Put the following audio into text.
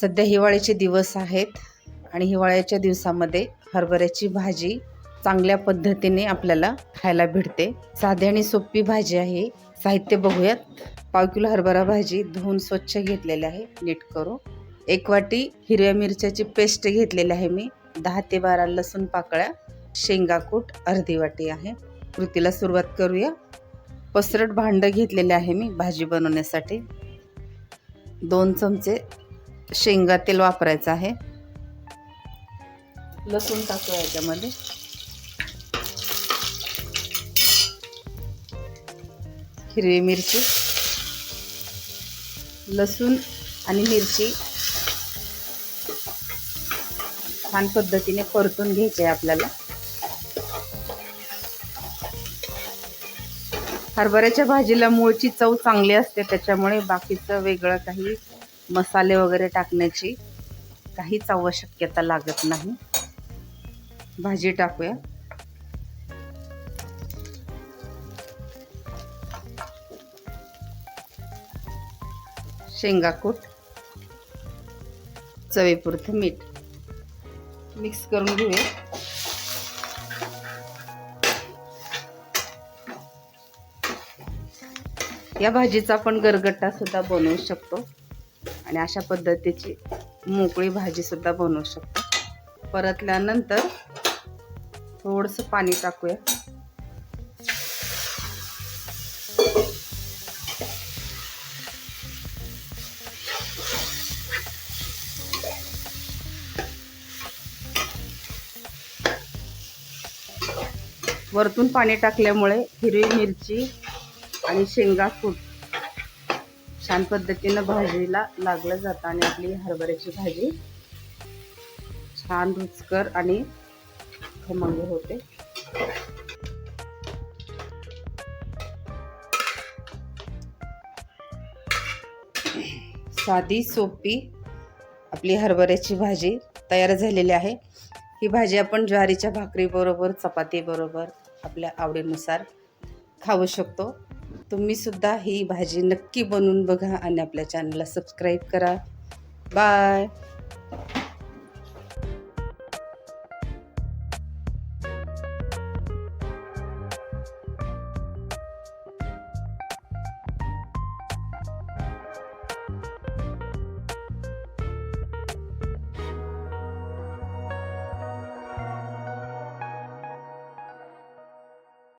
सध्या हिवाळ्याचे दिवस आहेत आणि हिवाळ्याच्या दिवसामध्ये हरभऱ्याची भाजी चांगल्या पद्धतीने आपल्याला खायला भेटते. साधी आणि सोपी भाजी आहे. साहित्य बघूयात. पाव किलो हरभरा भाजी धुवून स्वच्छ घेतलेली आहे. नीट करू. एक वाटी हिरव्या मिरच्याची पेस्ट घेतलेली आहे मी. दहा ते बारा लसूण पाकळ्या शेंगाकूट अर्धी वाटी आहे. कृतीला सुरुवात करूया. पसरट भांडं घेतलेले आहे मी भाजी बनवण्यासाठी. दोन चमचे शेंगा तेल वापरायचं आहे. लसूण टाकूया याच्यामध्ये. हिरवी मिरची. लसूण आणि मिरची. छान पद्धतीने परतून घ्यायचे आहे आपल्याला. हरभऱ्याच्या भाजीला मूळची चव चांगली असते त्याच्यामुळे बाकीचं वेगळं काही मसाले वगैरे टाकण्याची काहीच आवश्यकता लागत नाही. भाजी टाकूया. शेंगाकूट चवीपुरतं मीठ. मिक्स करून घेऊया. या भाजीचा आपण गरगट्टा सुद्धा बनवू शकतो. आणि अशा पद्धतीची मोकळी भाजीसुद्धा बनवू शकतो. परतल्यानंतर थोडंसं पाणी टाकूया. वरतून पाणी टाकल्यामुळे हिरवी मिरची आणि शेंगा फुट छान पद्धतीनं भाजीला लागलं जातं आणि आपली हरभऱ्याची भाजी छान रुचकर आणि खमंग होते. साधी सोपी आपली हरभऱ्याची भाजी तयार झालेली आहे. ही भाजी आपण ज्वारीच्या भाकरीबरोबर चपातीबरोबर आपल्या आवडीनुसार खाऊ शकतो. तुम्ही सुद्धा ही भाजी नक्की बनवून बघा आणि आपल्या चॅनलला सबस्क्राईब करा. बाय